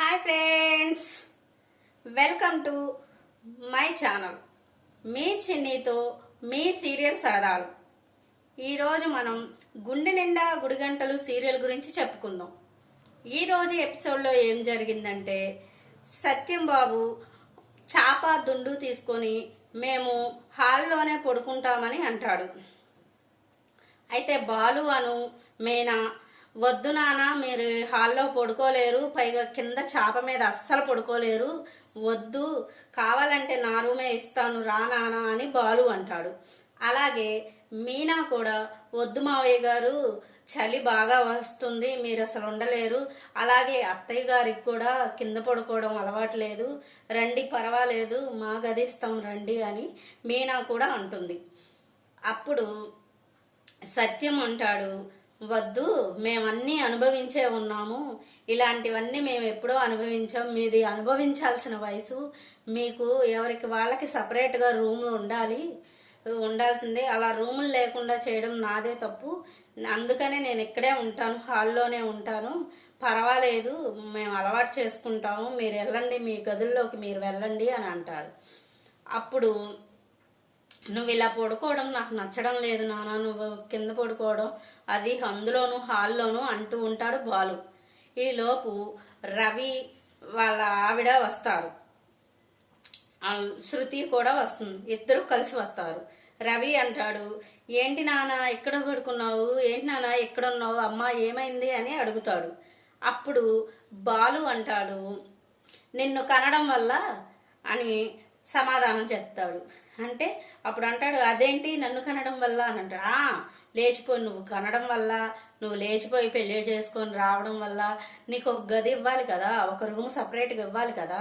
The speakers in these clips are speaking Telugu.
Hi friends welcome to my channel మీ చిన్నీతో మీ సీరియల్ సరదాలు. ఈరోజు మనం గుండె నిండా గుడిగంటలు సీరియల్ గురించి చెప్పుకుందాం. ఈరోజు ఎపిసోడ్లో ఏం జరిగిందంటే సత్యం బాబు చాప దుండు తీసుకొని మేము హాల్లోనే పడుకుంటామని అంటాడు. అయితే బాలు అను మేనా వద్దు నాన్న మీరు హాల్లో పడుకోలేరు పైగా కింద చాప మీద అస్సలు పడుకోలేరు. వద్దు కావాలంటే నా రూమే ఇస్తాను రా నాన్న అని బాలు అంటాడు. అలాగే మీనా కూడా వద్దు మావయ్య గారు చలి బాగా వస్తుంది మీరు అసలు ఉండలేరు. అలాగే అత్తయ్య గారికి కూడా కింద పడుకోవడం అలవాటు లేదు. రండి పర్వాలేదు మా గది ఇస్తాం రండి అని మీనా కూడా అంటుంది. అప్పుడు సత్యం అంటాడు వద్దు మేమన్నీ అనుభవించే ఉన్నాము. ఇలాంటివన్నీ మేము ఎప్పుడో అనుభవించాం. మీది అనుభవించాల్సిన వయసు. మీకు ఎవరికి వాళ్ళకి సపరేట్గా రూమ్లు ఉండాలి. ఉండాల్సిందే. అలా రూములు లేకుండా చేయడం నాదే తప్పు. అందుకనే నేను ఇక్కడే ఉంటాను. హాల్లోనే ఉంటాను. పర్వాలేదు. మేము అలవాటు చేసుకుంటాము. మీరు వెళ్ళండి. మీ గదుల్లోకి మీరు వెళ్ళండి అని అంటారు. అప్పుడు నువ్వు ఇలా పడుకోవడం నాకు నచ్చడం లేదు నాన్న నువ్వు కింద పడుకోవడం. అది అందులోను హాల్లోనూ అంటూ ఉంటాడు బాలు. ఈలోపు రవి వాళ్ళ ఆవిడ వస్తారు. శృతి కూడా వస్తుంది. ఇద్దరు కలిసి వస్తారు. రవి అంటాడు ఏంటి నాన్న ఎక్కడ పడుకున్నావు? ఏంటి నాన్న ఎక్కడ ఉన్నావు? అమ్మ ఏమైంది? అని అడుగుతాడు. అప్పుడు బాలు అంటాడు నిన్ను కనడం వల్ల అని సమాధానం చెప్తాడు. అంటే అప్పుడు అంటాడు అదేంటి నన్ను కనడం వల్ల? అని అంటాడు "ఆ, లేచిపోయి నువ్వు కనడం వల్ల నువ్వు లేచిపోయి పెళ్ళి చేసుకొని రావడం వల్ల నీకు ఒక గది ఇవ్వాలి కదా ఒక రూమ్ సపరేట్గా ఇవ్వాలి కదా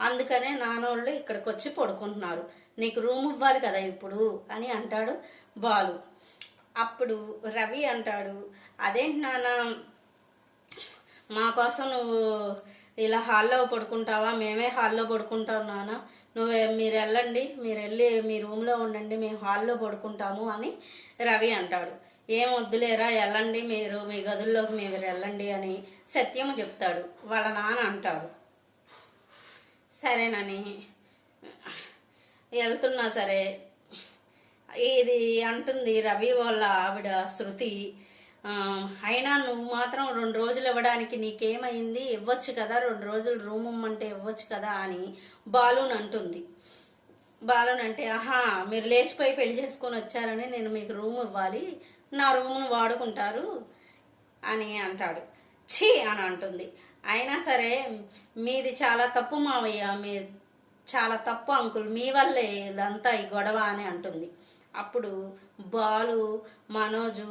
అందుకనే నానోళ్ళు ఇక్కడికి వచ్చి పడుకుంటున్నారు. నీకు రూమ్ ఇవ్వాలి కదా ఇప్పుడు? అని అంటాడు బాలు. అప్పుడు రవి అంటాడు అదేంటి నాన్న మా కోసం నువ్వు ఇలా హాల్లో పడుకుంటావా? మేమే హాల్లో పడుకుంటాం నాన్న. నువ్వు మీరు వెళ్ళండి మీరు వెళ్ళి మీ రూమ్లో ఉండండి మేము హాల్లో పడుకుంటాము అని రవి అంటాడు. ఏం వద్దులేరా వెళ్ళండి మీరు మీ గదుల్లోకి మీరు వెళ్ళండి అని సత్యము చెప్తాడు. వాళ్ళ నాన్న అంటాడు. సరేనని వెళ్తున్నా సరే. ఇది అంటుంది రవి వాళ్ళ ఆవిడ శృతి. అయినా నువ్వు మాత్రం రెండు రోజులు ఇవ్వడానికి నీకేమైంది? ఇవ్వచ్చు కదా రెండు రోజులు రూమ్ ఇమ్మంటే ఇవ్వచ్చు కదా అని బాలూన్ అంటుంది. బాలూన్ అంటే ఆహా మీరు లేచిపోయి పెళ్ళి చేసుకొని వచ్చారని నేను మీకు రూమ్ ఇవ్వాలి నా రూమ్ను వాడుకుంటారు అని అంటాడు. ఛీ అని అంటుంది. అయినా సరే మీది చాలా తప్పు మావయ్య మీ చాలా తప్పు అంకుల్ మీ వల్లే ఇదంతా ఈ గొడవ అని అంటుంది. అప్పుడు బాలు మనోజు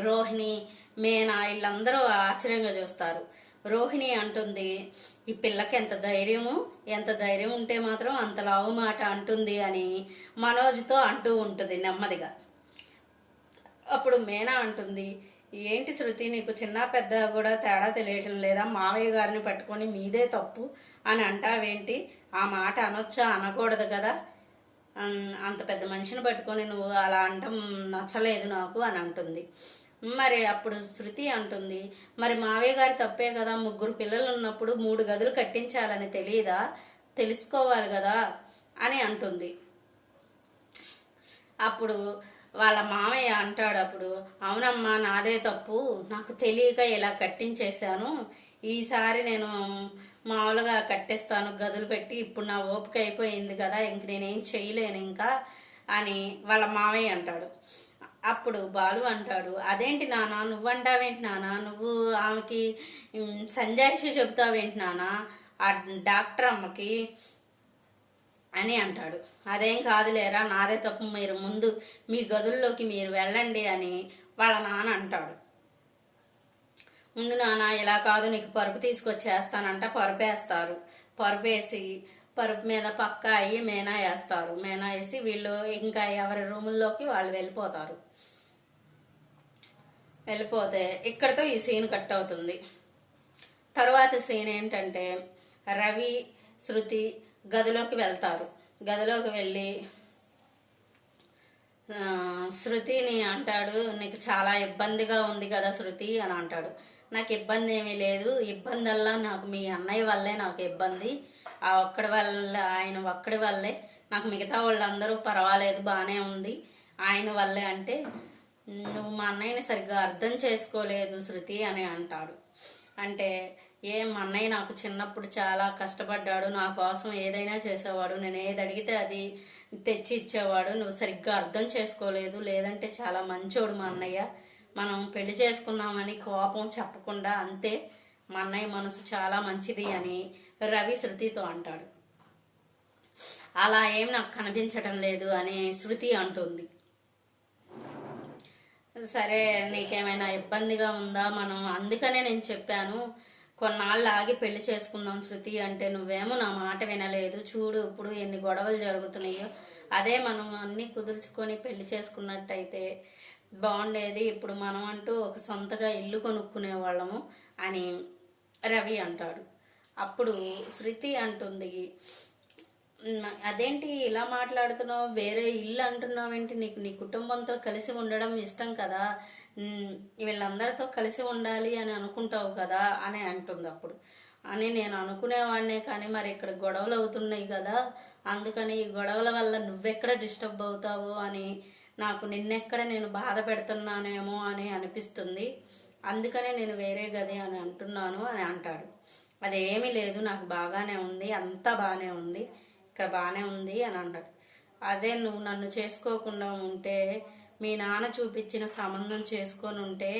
రోహిణి మేనా వీళ్ళందరూ ఆశ్చర్యంగా చూస్తారు. రోహిణి అంటుంది ఈ పిల్లకి ఎంత ధైర్యము? ఎంత ధైర్యం ఉంటే మాత్రం అంత లావు మాట అంటుంది అని మనోజ్తో అంటూ ఉంటుంది నెమ్మదిగా. అప్పుడు మేనా అంటుంది ఏంటి శృతి నీకు చిన్న పెద్ద కూడా తేడా తెలియటం లేదా? మావయ్య గారిని పట్టుకొని మీదే తప్పు అని అంటావేంటి? ఆ మాట అనొచ్చా? అనకూడదు కదా? అంత పెద్ద మనిషిని పట్టుకొని నువ్వు అలా అంటం నచ్చలేదు నాకు అని అంటుంది. మరి అప్పుడు శృతి అంటుంది మరి మావయ్య గారి తప్పే కదా ముగ్గురు పిల్లలు ఉన్నప్పుడు మూడు గదులు కట్టించాలని తెలియదా తెలుసుకోవాలి కదా? అని అంటుంది. అప్పుడు వాళ్ళ మామయ్య అంటాడు అప్పుడు అవునమ్మా నాదే తప్పు. నాకు తెలియక ఇలా కట్టించేశాను. ఈసారి నేను మామూలుగా కట్టేస్తాను గదులు పెట్టి ఇప్పుడు నా ఓపిక అయిపోయింది కదా ఇంక నేనేం చేయలేను ఇంకా అని వాళ్ళ మామయ్య అంటాడు. అప్పుడు బాలు అంటాడు అదేంటి నాన్న నువ్వంటావేంటి నానా? నువ్వు ఆమెకి సంజాయిషి చెబుతావేంటి నాన్న ఆ డాక్టర్ అమ్మకి అని అంటాడు. అదేం కాదులేరా నాదే తప్పు. మీరు ముందు మీ గదుల్లోకి మీరు వెళ్ళండి అని వాళ్ళ నాన్న అంటాడు. ఉండు నాన్న ఇలా కాదు నీకు పరుపు తీసుకొచ్చేస్తానంట పరుపేస్తారు. పరుపేసి పరుపు మీద పక్క అయ్యి మేనా వేస్తారు. మేనా వేసి వీళ్ళు ఇంకా ఎవరి రూముల్లోకి వాళ్ళు వెళ్ళిపోతారు. వెళ్ళిపోతే ఇక్కడతో ఈ సీన్ కట్ అవుతుంది. తర్వాత సీన్ ఏంటంటే రవి శృతి గదిలోకి వెళ్తారు. గదిలోకి వెళ్ళి శృతిని అంటాడు నీకు చాలా ఇబ్బందిగా ఉంది కదా శృతి అని అంటాడు. నాకు ఇబ్బంది ఏమీ లేదు. ఇబ్బందల్లా నాకు మీ అన్నయ్య వల్లే నాకు ఇబ్బంది. ఆ ఒక్కడి వల్ల ఆయన ఒక్కడి వల్లే నాకు మిగతా వాళ్ళందరూ పర్వాలేదు బాగానే ఉంది. ఆయన వల్లే అంటే నువ్వు మా అన్నయ్యని సరిగ్గా అర్థం చేసుకోలేదు శృతి అని అంటాడు. అంటే ఏ మా అన్నయ్య నాకు చిన్నప్పుడు చాలా కష్టపడ్డాడు నా కోసం ఏదైనా చేసేవాడు నేను ఏది అడిగితే అది తెచ్చి ఇచ్చేవాడు నువ్వు సరిగ్గా అర్థం చేసుకోలేదు లేదంటే చాలా మంచోడు మా అన్నయ్య. మనం పెళ్ళి చేసుకున్నామని కోపం చెప్పకుండా అంతే. మా అన్నయ్య మనసు చాలా మంచిది అని రవి శృతితో అంటాడు. అలా ఏం నాకు కనిపించడం లేదు అని శృతి అంటుంది. సరే నీకేమైనా ఇబ్బందిగా ఉందా మనం? అందుకనే నేను చెప్పాను. కొన్నాళ్ళు ఆగి పెళ్ళి చేసుకుందాం శృతి అంటే నువ్వేమో నా మాట వినలేదు. చూడు ఇప్పుడు ఎన్ని గొడవలు జరుగుతున్నాయో. అదే మనం అన్ని కుదుర్చుకొని పెళ్ళి చేసుకున్నట్టయితే బాగుండేది. ఇప్పుడు మనం అంటూ ఒక సొంతగా ఇల్లు కొనుక్కునే వాళ్ళము అని రవి అంటాడు. అప్పుడు శృతి అంటుంది అదేంటి ఇలా మాట్లాడుతున్నావు? వేరే ఇల్లు అంటున్నావేంటి? నీకు నీ కుటుంబంతో కలిసి ఉండడం ఇష్టం కదా. వీళ్ళందరితో కలిసి ఉండాలి అని అనుకుంటావు కదా అని అంటుంది అప్పుడు. అని నేను అనుకునేవాడినే కానీ మరి ఇక్కడ గొడవలు అవుతున్నాయి కదా. అందుకని ఈ గొడవల వల్ల నువ్వెక్కడ డిస్టర్బ్ అవుతావు అని నాకు నిన్నెక్కడ నేను బాధ పెడుతున్నానేమో అని అనిపిస్తుంది. అందుకనే నేను వేరే గది అని అంటున్నాను అని అంటాడు. అదేమీ లేదు నాకు బాగానే ఉంది అంతా బాగానే ఉంది ఇక్కడ బాగానే ఉంది అని అంటాడు. అదే నువ్వు నన్ను చేసుకోకుండా ఉంటే మీ నాన్న చూపించిన సంబంధం చేసుకొని ఉంటే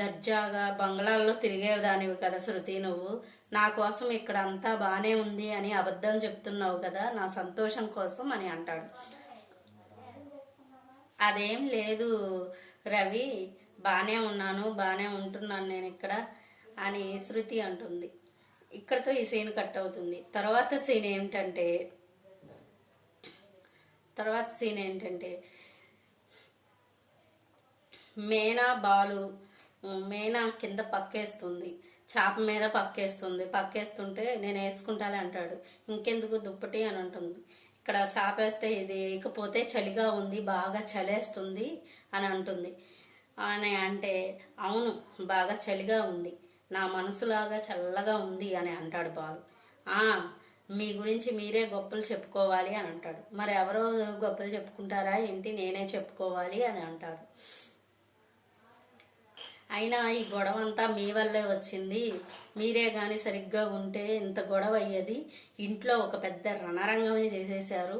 దర్జాగా బంగ్లాల్లో తిరిగేదానివి కదా శృతి నువ్వు. నా కోసం ఇక్కడ అంతా బాగానే ఉంది అని అబద్ధం చెప్తున్నావు కదా నా సంతోషం కోసం అని అంటాడు. అదేం లేదు రవి బాగానే ఉన్నాను బాగానే ఉంటున్నాను నేను ఇక్కడ అని శృతి అంటుంది. ఇక్కడతో ఈ సీన్ కట్ అవుతుంది. తర్వాత సీన్ ఏమిటంటే తర్వాత సీన్ ఏంటంటే మేనా బాలు మేనా కింద పక్కేస్తుంది. చాప మీద పక్కేస్తుంది. పక్కేస్తుంటే నేను వేసుకుంటాలే అంటాడు. ఇంకెందుకు దుప్పటి అని అంటుంది. ఇక్కడ చాప వేస్తే ఇది ఇకపోతే చలిగా ఉంది బాగా చలేస్తుంది అని అంటుంది. అని అంటే అవును బాగా చలిగా ఉంది. నా మనసులాగా చల్లగా ఉంది అని అంటాడు బాలు. ఆ మీ గురించి మీరే గొప్పలు చెప్పుకోవాలి అని అంటాడు. మరి ఎవరో గొప్పలు చెప్పుకుంటారా? ఏంటి? నేనే చెప్పుకోవాలి అని అంటాడు. అయినా ఈ గొడవ అంతా మీ వల్లే వచ్చింది. మీరే కానీ సరిగ్గా ఉంటే ఇంత గొడవ అయ్యేది ఇంట్లో ఒక పెద్ద రణరంగమే చేసేశారు.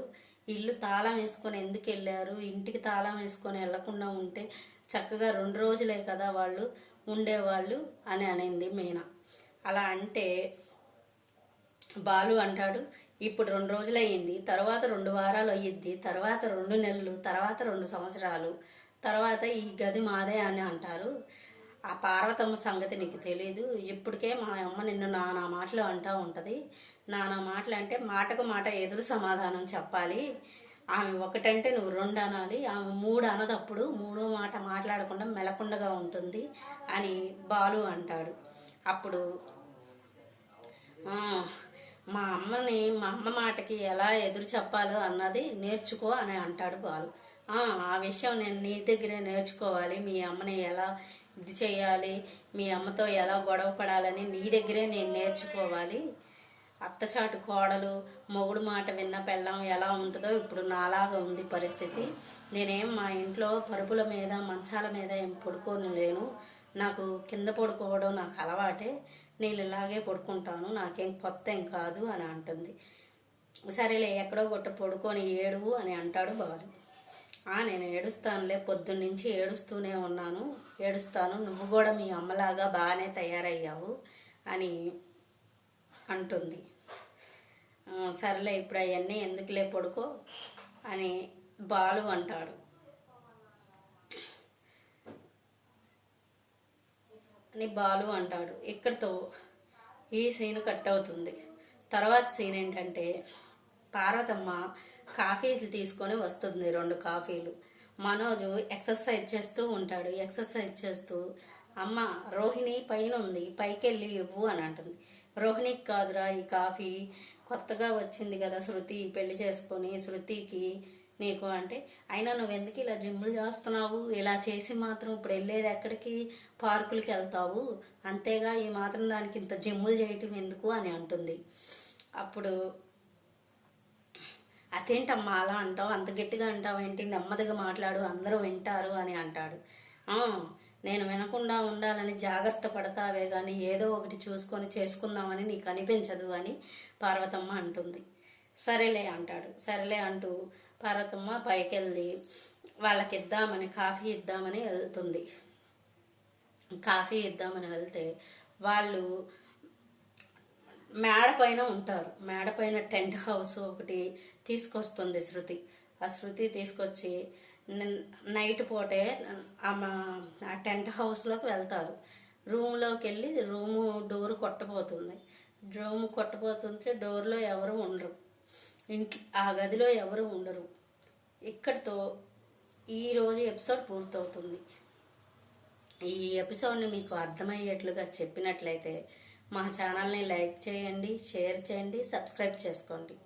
ఇల్లు తాళం వేసుకొని ఎందుకు వెళ్ళారు? ఇంటికి తాళం వేసుకొని వెళ్ళకుండా ఉంటే చక్కగా రెండు రోజులే కదా వాళ్ళు. ఉండేవాళ్ళు అని అనింది మీనా. అలా అంటే బాలు అంటాడు ఇప్పుడు రెండు రోజులు అయ్యింది తర్వాత రెండు వారాలు అయ్యిద్ది తర్వాత రెండు నెలలు తర్వాత రెండు సంవత్సరాలు తర్వాత ఈ గది మాదే అని అంటారు. ఆ పార్వతమ్మ సంగతి నీకు తెలియదు ఇప్పటికే మా అమ్మ నిన్ను నానా మాటలు అంటూ ఉంటుంది. నానా మాటలు అంటే మాటకు మాట ఎదురు సమాధానం చెప్పాలి. ఆమె ఒకటంటే నువ్వు రెండు అనాలి ఆమె మూడు అనదప్పుడు మూడో మాట మాట్లాడకుండా మెలకుండగా ఉంటుంది అని బాలు అంటాడు. అప్పుడు మా అమ్మని మా అమ్మ మాటకి ఎలా ఎదురు చెప్పాలో అన్నది నేర్చుకో అని అంటాడు బాలు. "ఆ, ఆ విషయం నేను నీ దగ్గరే నేర్చుకోవాలి. మీ అమ్మని ఎలా ఇది చేయాలి? మీ అమ్మతో ఎలా గొడవ పడాలని నీ దగ్గరే నేను నేర్చుకోవాలి. అత్తచాటు కోడలు మొగుడు మాట విన్న పెళ్ళం ఎలా ఉంటుందో ఇప్పుడు నాలాగా ఉంది పరిస్థితి. నేనేం మా ఇంట్లో పరుపుల మీద మంచాల మీద ఏం పడుకోని లేను. నాకు కింద పడుకోవడం నాకు అలవాటే. నేను ఇలాగే పడుకుంటాను. నాకేం కొత్త ఏం కాదు అని అంటుంది. సరేలే ఎక్కడో గొట్ట పడుకొని ఏడువు అని అంటాడు బాలు. ఆ నేను ఏడుస్తానులే పొద్దున్నుంచి ఏడుస్తూనే ఉన్నాను. ఏడుస్తాను. నువ్వు కూడా మీ అమ్మలాగా బాగానే తయారయ్యావు అని అంటుంది. సర్లే ఇప్పుడు అవన్నీ ఎందుకులే పడుకో అని బాలు అంటాడు. అని బాలు అంటాడు. ఇక్కడితో ఈ సీన్ కట్ అవుతుంది. తర్వాత సీన్ ఏంటంటే పార్వతమ్మ కాఫీలు తీసుకొని వస్తుంది రెండు కాఫీలు. మనోజు ఎక్సర్సైజ్ చేస్తూ ఉంటాడు. ఎక్సర్సైజ్ చేస్తూ అమ్మ రోహిణి పైన ఉంది పైకి వెళ్ళి ఇవ్వు అని అంటుంది. రోహిణికి కాదురా ఈ కాఫీ కొత్తగా వచ్చింది కదా శృతి పెళ్ళి చేసుకొని శృతికి నీకు అంటే అయినా నువ్వు ఎందుకు ఇలా జిమ్లు చేస్తున్నావు? ఇలా చేసి మాత్రం ఇప్పుడు వెళ్ళేది ఎక్కడికి? పార్కులకి వెళ్తావు. అంతేగా ఈ మాత్రం దానికి ఇంత జిమ్ములు చేయటం ఎందుకు అని అంటుంది. అప్పుడు అదేంటమ్మా అలా అంటావు? అంత గట్టిగా అంటావు ఏంటి నెమ్మదిగా మాట్లాడు అందరూ వింటారు అని అంటాడు. నేను వినకుండా ఉండాలని జాగ్రత్త పడతావే కానీ ఏదో ఒకటి చూసుకొని చేసుకుందామని నీకు అనిపించదు అని పార్వతమ్మ అంటుంది. సరేలే అంటాడు. సరేలే అంటూ పార్వతమ్మ పైకెళ్ళి వాళ్ళకి ఇద్దామని కాఫీ ఇద్దామని వెళ్తుంది. కాఫీ ఇద్దామని వెళ్తే వాళ్ళు మేడ పైన ఉంటారు. మేడ పైన టెంట్ హౌస్ ఒకటి తీసుకొస్తుంది శృతి. ఆ శృతి తీసుకొచ్చి నైట్ పూటే ఆ టెంట్ హౌస్లోకి వెళ్తారు. రూమ్లోకి వెళ్ళి రూము డోర్ కొట్టబోతుంది. రూమ్ కొట్టబోతుంటే డోర్లో ఎవరు ఉండరు. ఇంట్లో ఆ గదిలో ఎవరు ఉండరు. ఇక్కడితో ఈరోజు ఎపిసోడ్ పూర్తవుతుంది. ఈ ఎపిసోడ్ని మీకు అర్థమయ్యేట్లుగా చెప్పినట్లయితే మా ఛానల్ని లైక్ చేయండి షేర్ చేయండి సబ్స్క్రైబ్ చేసుకోండి.